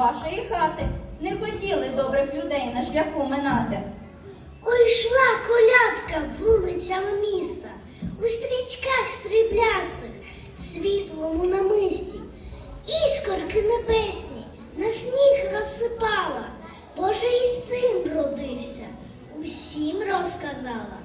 вашої хати. Не хотіли добрих людей на шляху минати. Ой, йшла колядка вулицями міста, у стрічках сріблястих, світлому намисті, іскорки небесні на сніг розсипала, Божий син родився, усім розказала.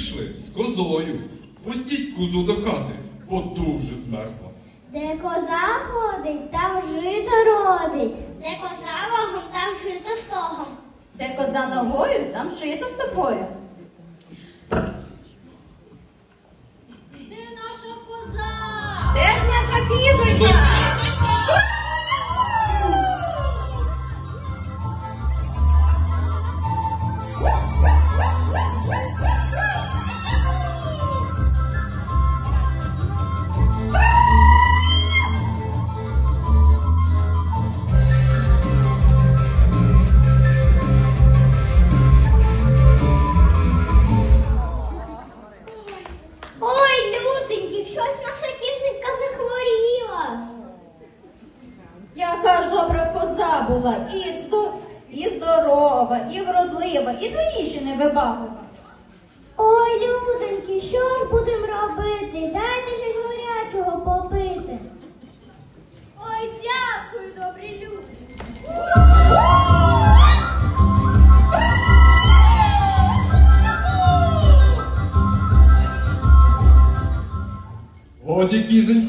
Прийшли з козою. Пустіть козу до хати, бо дуже змерзла. Де коза ходить, там жито родить. Де коза рогом, там жито стогом. Де коза ногою, там шито з тобою. Де наша коза? Де ж наша кізонька?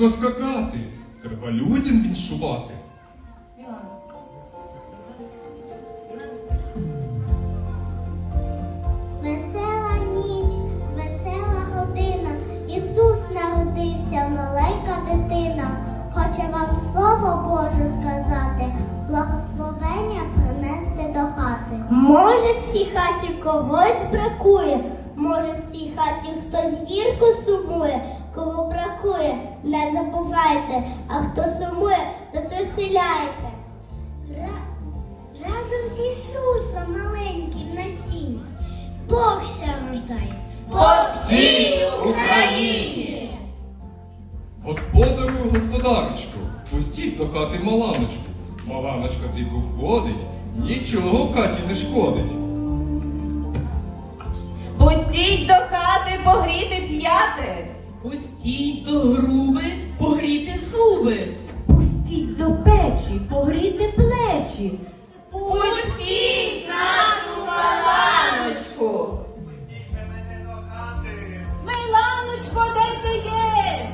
Кізонько скакати, треба людям віншувати. Весела ніч, весела година, Ісус народився, маленька дитина. Хоче вам слово Боже сказати, благословення принести до хати. Може, в цій хаті когось бракує, може, в цій хаті хтось гірко сумує, кого бракує, не а хто сумує, розвеселяйте. Разом з Ісусом маленьким на сіні Бог ся рождає По всій Україні. Господарю, господарочку, пустіть до хати маланочку. Маланочка тихо ходить, нічого в хаті не шкодить. Пустіть до хати погріти п'яти. Пустіть до груби погріти? Пустіть до печі, погрійте плечі. Пустіть нашу маланочку! Миланочко, де ти є?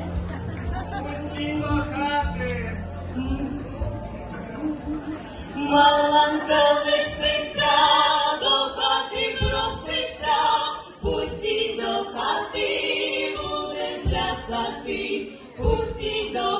Пустіть до хати! Маланка лисиця до хати проситься, пустіть до хати, буде плясати, пустіть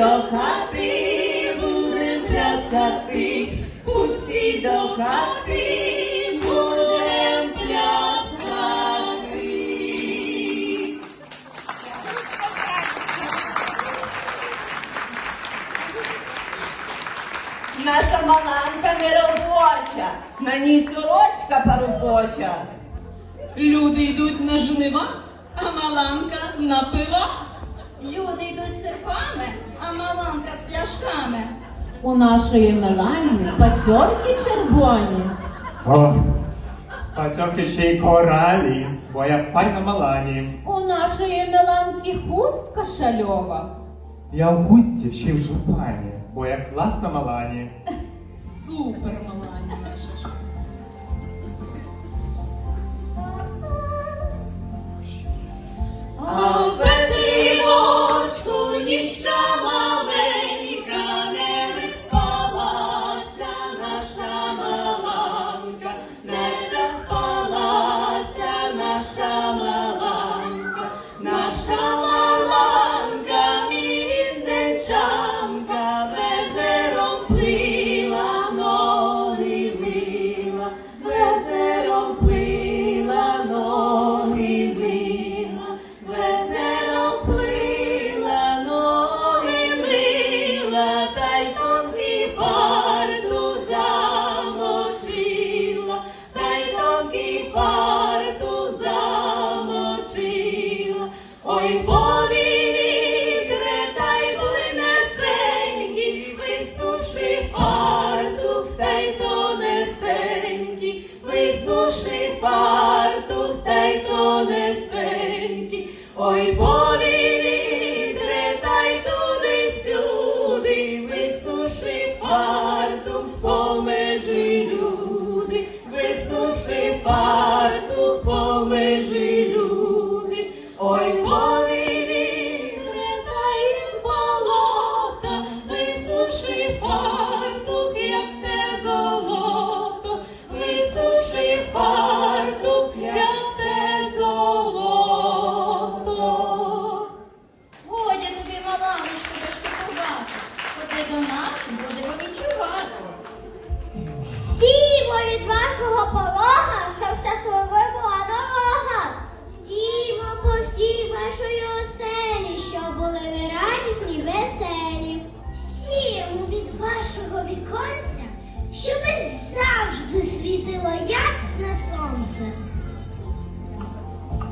до хати, будем плясати, пусті до хати, будем плясати. Наша маланка неробоча, на ній сорочка парубоча. Люди йдуть на жнива, а маланка на пива. Люди йдуть з серпами, а маланка з пляшками. У нашої Мелані пацьорки червоні. О, пацьовки ще й коралі, бо я файна малані. У нашої Меланки хустка шальова. Я в густі ще й в жупані, бо я класна малані. Супер маланя наша. ж. А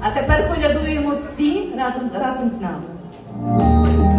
А тепер колядуємо всі разом, разом з нами.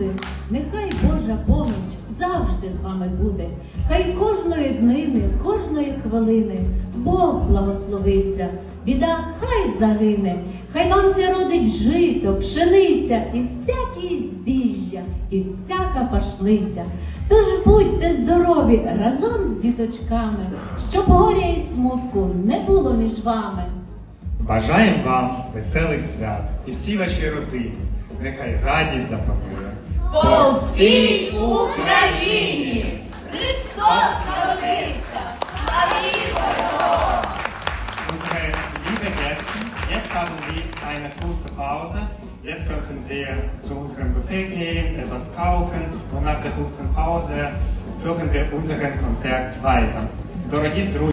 Люди, нехай Божа поміч завжди з вами буде. Хай кожної днини, кожної хвилини Бог благословиться, біда хай загине, хай вам зродить жито, пшениця і всякі збіжжя, і всяка пашниця. Тож будьте здорові разом з діточками, щоб горя і смутку не було між вами. Бажаємо вам веселих свят і всі ваші родини. Нехай радість запанує. По всій Україні! Христос народився! Unsere liebe Gäste, jetzt haben wir eine kurze Pause. Jetzt könnten Sie zu unserem Buffet gehen, etwas kaufen und nach der kurzen Pause führen wir unseren Konzert weiter. Дорогі друзі,